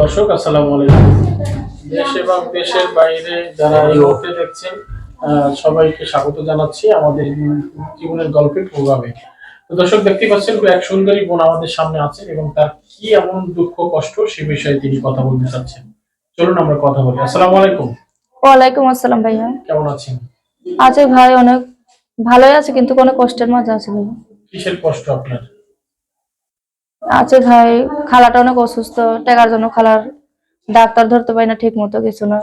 দর্শক আসসালামু আলাইকুম। দেশ এবং দেশের বাইরে যারা এই মুহূর্তে দেখছেন সবাইকে স্বাগত জানাচ্ছি আমাদের জীবনের গল্পের প্রোগ্রামে। তো দর্শক দেখতে পাচ্ছেন এক সুন্দরী বোন আমাদের সামনে আছে এবং তার কি এমন দুঃখ কষ্ট সে বিষয়ে তিনি কথা বলতে চাচ্ছেন। চলুন আমরা কথা বলি। আসসালামু আলাইকুম। ওয়ালাইকুম আসসালাম ভাইয়া। কেমন আছেন? আছে ভাই অনেক ভালোই আছে কিন্তু কোনো কষ্টের মাঝে আছে কিসের কষ্ট আপনার? আছে ভাই খালাটা অনেক অসুস্থ টাকার জন্য খালার ডাক্তার ধরতে পারি না ঠিক মতো কিছু না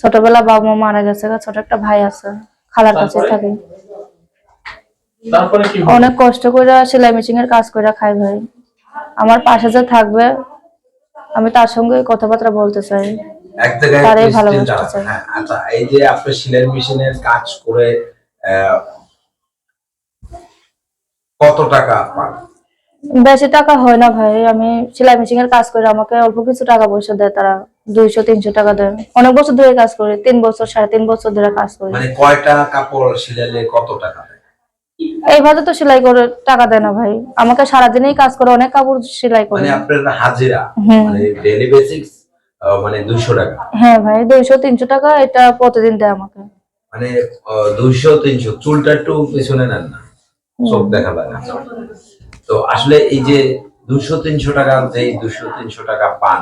ছোটবেলা বাবা মা মারা গেছে গা, ছোট একটা ভাই আছে খালার কাছে থাকে তারপরে কি হলো? অনেক কষ্ট করে সেলাই মেশিন এর কাজ করে খাই ভাই আমার পাশে যে থাকবে আমি তার সঙ্গে কথাবার্তা বলতে চাই এক জায়গায় তারাই একটু ভালোবাসতে still দাঁড়ান। চায়। হ্যাঁ, আচ্ছা এই যে আপনি সেলাই মেশিনের কাজ করে কত টাকা পান বেশি টাকা হয় না ভাই। আমি সেলাই মেশিন এর কাজ করে আমাকে অল্প কিছু টাকা পয়সা দেয় তারা দুইশো তিনশো টাকা দেয়। অনেক বছর ধরে কাজ করি তিন বছর সাড়ে তিন বছর ধরে কাজ করি। মানে কয়টা কাপড় সিলাইলে কত টাকা এইভাবে তো সেলাই করে টাকা দেয় না ভাই। আমাকে সারাদিনই কাজ করে অনেক কাপড় সেলাই করে। মানে আপনার হাজিরা মানে ডেলি বেসিক্স মানে দুইশো টাকা। হ্যাঁ ভাই দুইশো তিনশো টাকা এটা প্রতিদিন দেয় আমাকে। মানে দুইশো তিনশো চুলটা একটু পিছনে নেন না? চোখ দেখা যায় না। তো আসলে এই যে দুশো তিনশো টাকা যে দুশো তিনশো টাকা পান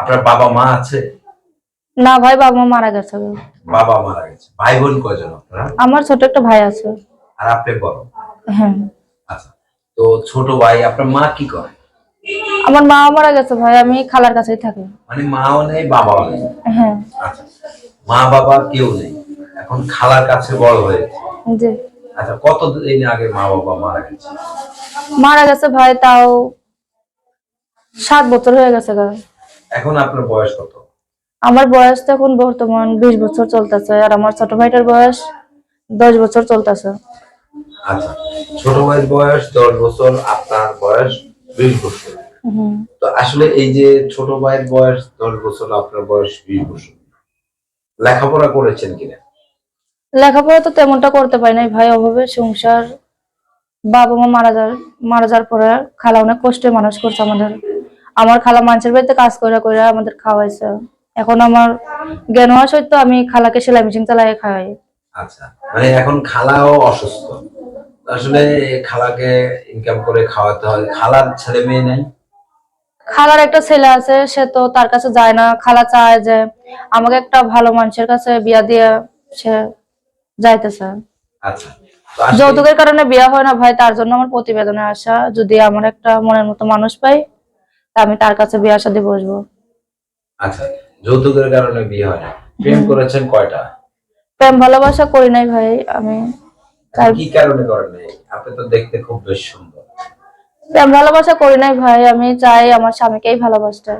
আপনার বাবা মা আছে? না ভাই বাবা মা মারা গেছে। বাবা মারা গেছে। ভাই বোন কয়জন আপনারা? আমার ছোট একটা ভাই আছে। আর আপনি বড়? হ্যাঁ। আচ্ছা তো ছোট ভাই আপনার মা কি করে? আমার মা মারা গেছে ভাই। আমি খালার কাছেই থাকি। মানে মাও নেই বাবাও নেই? হ্যাঁ। আচ্ছা মা বাবা কেউ নেই। এখন খালার কাছে বড় হয়েছে। জি। আচ্ছা কতদিন আগে মা বাবা মারা গেছে মারা গেছে ভাই তাও সাত বছর হয়ে গেছে এখন আপনার বয়স কত? আমার বয়স তো এখন বর্তমান বিশ বছর চলতেছে আর আমার ছোট ভাইটার বয়স দশ বছর চলতেছে। আচ্ছা ছোট ভাইয়ের বয়স দশ বছর আপনার বয়স বিশ বছর। তো আসলে এই যে ছোট ভাইয়ের বয়স দশ বছর আপনার বয়স বিশ বছর। লেখাপড়া করেছেন কিনা? লেখাপড়া তো তেমনটা করতে পারি নাই। ভাই অভাবে সংসার বাবা মা মারা যাওয়ার মারা যাওয়ার পরে খালা অনেক কষ্টে মানুষ করছে আমাদের। আমার খালা মানুষের বাড়িতে কাজ করে করে আমাদের খাওয়াইছে। এখন আমার জ্ঞান হওয়া সত্ত্বেও আমি খালাকে সেলাই মেশিন চালাই খাওয়াই। আচ্ছা মানে এখন খালাও অসুস্থ। আসলে খালাকে ইনকাম করে খাওয়াতে হয়। খালার ছেলে মেয়ে নেই? খালার একটা ছেলে আছে সে তো তার কাছে যায় না। খালা চায় যে আমাকে একটা ভালো মানুষের কাছে বিয়া দিয়ে সে যাইতেছে। আচ্ছা। যৌতুকের কারণে বিয়া হয় না ভাই তার জন্য আমার প্রতিবেদনে আসা যদি আমার একটা মনের মতো মানুষ পাই তা আমি তার কাছে বিয়া সাথে বসবো। আচ্ছা যৌতুকের কারণে বিয়ে হয় না। প্রেম করেছেন কয়টা? প্রেম ভালোবাসা করি নাই ভাই আমি কি কারণে করেন নাই? আপনি তো দেখতে খুব বেশ সুন্দর। প্রেম ভালোবাসা করি নাই ভাই আমি চাই আমার স্বামীকেই ভালোবাসতে।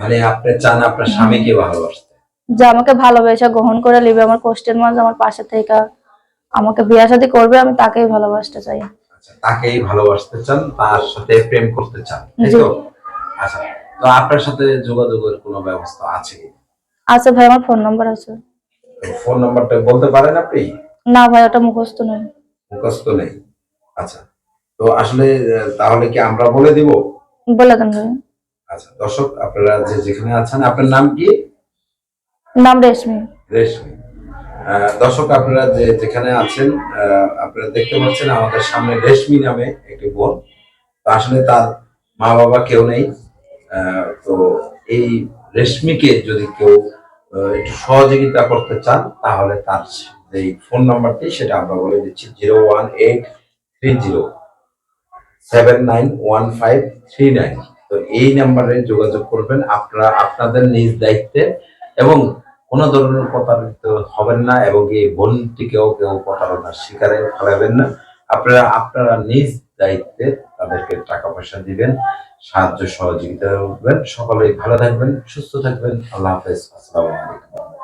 মানে আপনি চান আপনার স্বামীকে ভালোবাসতে। যে আমাকে ভালোবেসে গ্রহণ করে নিবে আমার কষ্টের মাঝে আমার পাশে থেকে আমাকে বিয়া শাদী করবে আমি তাকেই ভালোবাসতে চাই। আচ্ছা তাকেই ভালোবাসতে চান তার সাথে প্রেম করতে চান আচ্ছা তো আপনার সাথে যোগাযোগের কোনো ব্যবস্থা আছে আছে ভাই আমার ফোন নাম্বার আছে। ফোন নাম্বারটা বলতে পারেন আপনি? না ভাই ওটা মুখস্থ নয় মুখস্থ নেই। আচ্ছা তো আসলে তাহলে কি আমরা বলে দিব? বলে দেন ভাই। আচ্ছা দর্শক আপনারা যে যেখানে আছেন আপনার নাম কি? নাম রেশমি। রেশমি। দর্শক, আপনারা যে যেখানে আছেন আপনারা দেখতে পাচ্ছেন আমাদের সামনে রেশমি নামে একটি বোন। আসলে তার মা বাবা কেউ নেই। তো এই রেশমিকে যদি কেউ একটু সহযোগিতা করতে চান, তাহলে তার যে ফোন নাম্বারটি, সেটা আমরা বলে দিচ্ছি, zero one eight three zero seven nine one five three nine. তো এই নাম্বারে যোগাযোগ করবেন। আপনারা আপনাদের নিজ দায়িত্বে এবং কোনো ধরনের প্রতারিত হবেন না এবং এই বোনটিকেও কেউ প্রতারণার শিকারে ফেলাবেন না। আপনারা আপনারা নিজ দায়িত্বে তাদেরকে টাকা পয়সা দিবেন, সাহায্য সহযোগিতা করবেন। সকলেই ভালো থাকবেন, সুস্থ থাকবেন। আল্লাহ হাফেজ। আসসালামু আলাইকুম।